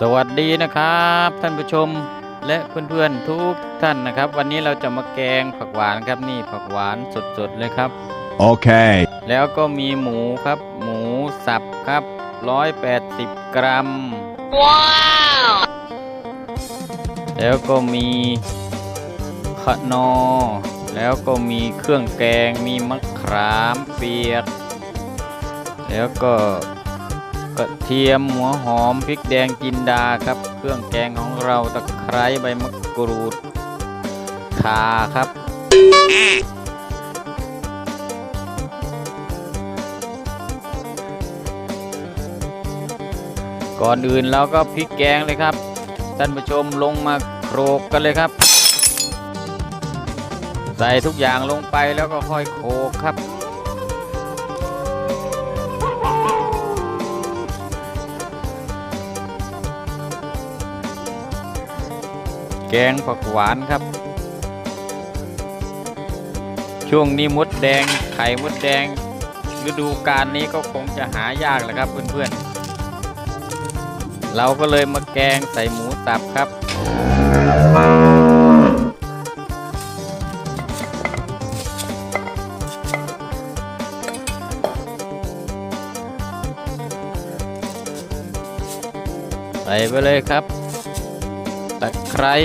สวัสดีนะครับ ท่านผู้ชมและเพื่อนๆทุกท่านนะครับ วันนี้เราจะมาแกงผักหวานครับนี่ผักหวานสดๆเลยครับ Okay. แล้วก็มีหมูครับ หมูสับครับ 180 กรัม ว้าวแล้วก็มีขะนอ แล้วก็มีเครื่องแกงมีมะขามเปียก แล้วก็ กระเทียมหัวหอมพริกแดงจินดาครับ เครื่องแกงของเราตะไคร้ใบมะกรูดขาครับ ก่อนอื่นเราก็พริกแกงเลยครับ ท่านผู้ชมลงมาโขลกกันเลยครับ ใส่ทุกอย่างลงไปแล้วก็ค่อยโขลกครับ แกงผักหวานครับ ช่วงนี้มดแดงไข่มดแดง ฤดูกาลนี้ก็คงจะหายากแหละครับเพื่อนๆ เราก็เลยมาแกงใส่หมูสับครับใส่ไปเลยครับ คร้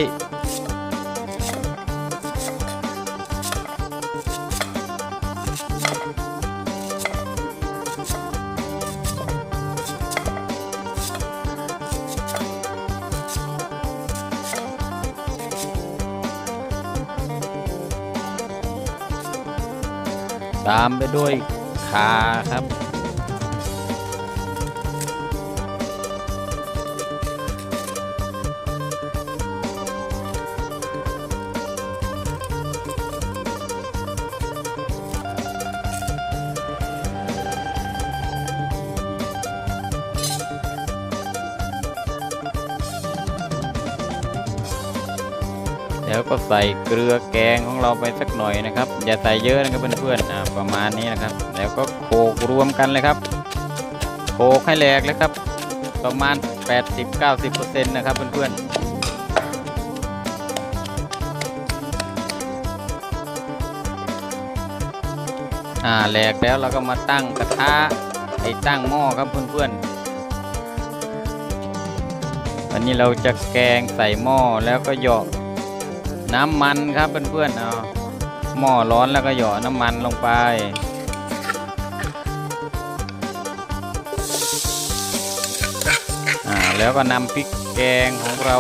ตามไปด้วยขาครับ แล้วก็ใส่เกลือแกงของเราไปสักหน่อยนะครับ อย่าใส่เยอะนะครับเพื่อนๆประมาณนี้นะครับ แล้วก็โขลกรวมกันเลยครับโขลกให้แหลกเลยครับ ประมาณ 80-90%นะครับเพื่อนๆอ่าแหลกแล้วเราก็มาตั้งกระทะไอ้ตั้งหม้อครับเพื่อนๆวันนี้เราจะแกงใส่หม้อแล้วก็หยาะ น้ำมันครับเพื่อนๆเอาหม้อร้อนแล้วก็หยอน้ำมันลงไป อ่าแล้วก็นำพริกแกงของเรา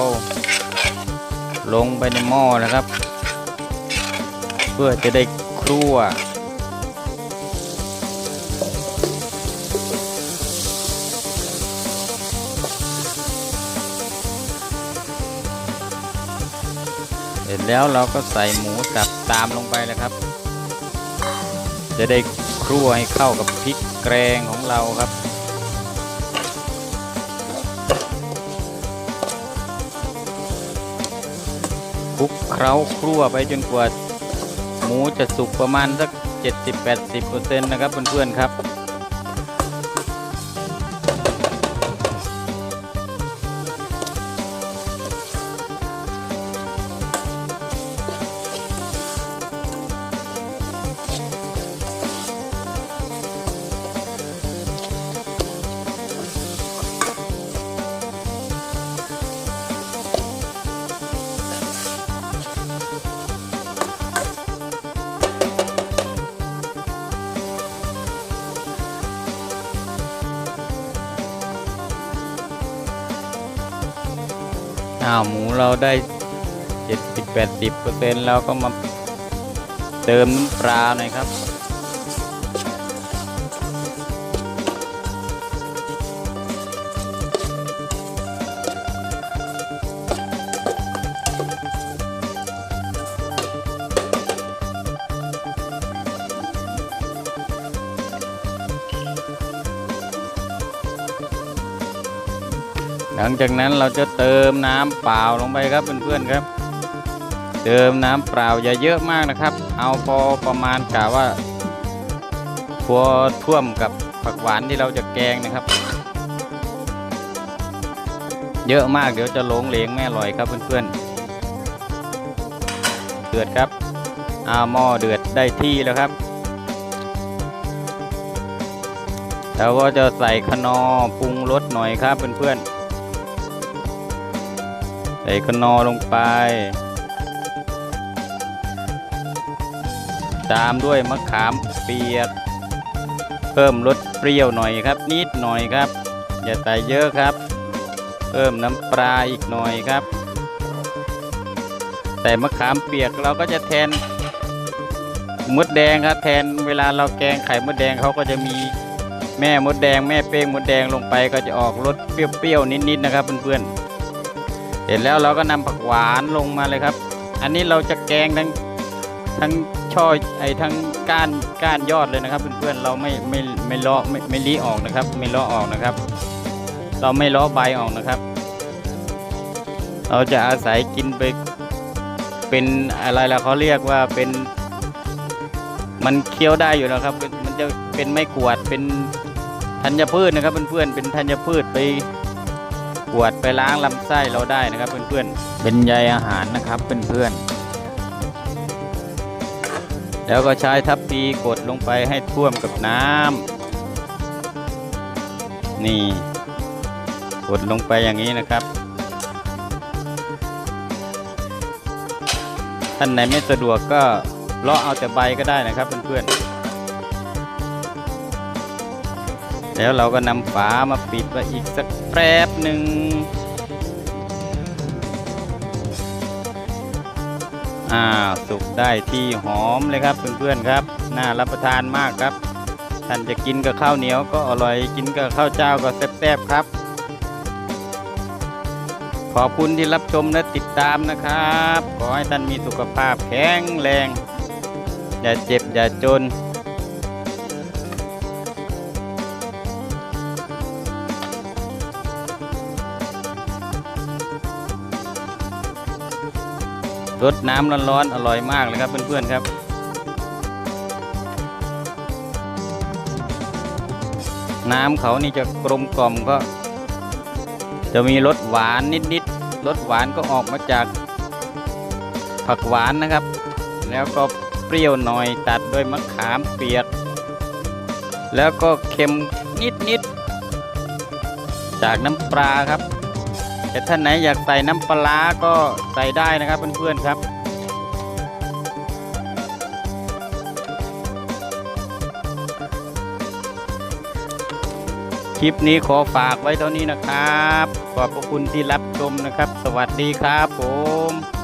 ลงไปในหม้อนะครับ เพื่อจะได้ครั่ว ร็จแล้วเราก็ใส่หมูสับตามลงไปเลยครับ จะได้ครั่วให้เข้ากับพริกแกงของเราครับ คลุกเคล้าครั่วไปจนกว่า หมูจะสุกประมาณสัก 70-80%นะครับเพื่อนๆครับ อ้าวหมูเราได้70-80%แล้วก็มาเติมน้ำปลาหน่อยครับ ลังจากนั้นเราจะเติมน้ำเปล่าลงไปครับเพื่อนๆครับ เติมน้ำเปล่าอย่าเยอะมากนะครับ เอาพอประมาณกะว่าพอท่วมกับผักหวานที่เราจะแกงนะครับ เยอะมากเดี๋ยวจะหลงเหลงไม่อร่อยครับเพื่อนๆเดือดครับอาหม้อเดือดได้ที่แล้วครับแล้วก็จะใส่ขนอปรุงรสหน่อยครับเพื่อนๆ ใส่ขนอลงไป ตามด้วยมะขามเปียก เพิ่มรสเปรี้ยวหน่อยครับ นิดหน่อยครับ อย่าใส่เยอะครับ เพิ่มน้ำปลาอีกหน่อยครับใส่มะขามเปียกเราก็จะแทนมดแดงครับ แทนเวลาเราแกงไข่มดแดงเขาก็จะมีแม่มดแดง แม่เป้งมดแดงลงไปก็จะออกรสเปรี้ยวๆนิดๆนะครับเพื่อนๆ ร็จแล้วเราก็นำผักหวานลงมาเลยครับ อันนี้เราจะแกงทั้งทั้งช่อไอ้ทั้งก้านก้านยอดเลยนะครับเพื่อนๆเราไม่ไม่ไม่เลาะไม่ไม่ลีออกนะครับ ไม่เลาะออกนะครับ เราไม่เลาะใบออกนะครับ เราจะอาศัยกินไปเป็นอะไรล่ะเขาเรียกว่าเป็น มันเคี้ยวได้อยู่แล้วครับ มันจะเป็นไม่กวาดเป็นธัญพืชนะครับเพื่อนๆเป็นธัญพืชไป กวดไปล้างลำไส้เราได้นะครับเพื่อนๆ เป็นใยอาหารนะครับเพื่อนๆ แล้วก็ใช้ทัพพีกดลงไปให้ท่วมกับน้ำนี่กดลงไปอย่างนี้นะครับท่านไหนไม่สะดวกก็เลาะเอาแต่ใบก็ได้นะครับเพื่อนๆ แล้วเราก็นำฝามาปิดไว้อีกสักแป๊บหนึ่งอ่าสุกได้ที่หอมเลยครับเพื่อนๆครับ น่ารับประทานมากครับ ท่านจะกินกับข้าวเหนียวก็อร่อยกินกับข้าวเจ้าก็แซ่บๆครับ ขอบคุณที่รับชมและติดตามนะครับ ขอให้ท่านมีสุขภาพแข็งแรง อย่าเจ็บอย่าจน รดน้ำร้อนๆอร่อยมากเลยครับเพื่อนๆครับน้ำเขานี่จะกลมกล่อมก็ จะมีรสหวานนิดๆรสหวานก็ออกมาจากผักหวานนะครับ แล้วก็เปรี้ยวหน่อยตัดด้วยมะขามเปียก แล้วก็เค็มนิดๆจากน้ำปลาครับ แต่ท่านไหนอยากใส่น้ำปลาก็ใส่ได้นะครับเพื่อนๆครับ คลิปนี้ขอฝากไว้เท่านี้นะครับ ขอบพระคุณที่รับชมนะครับ สวัสดีครับผม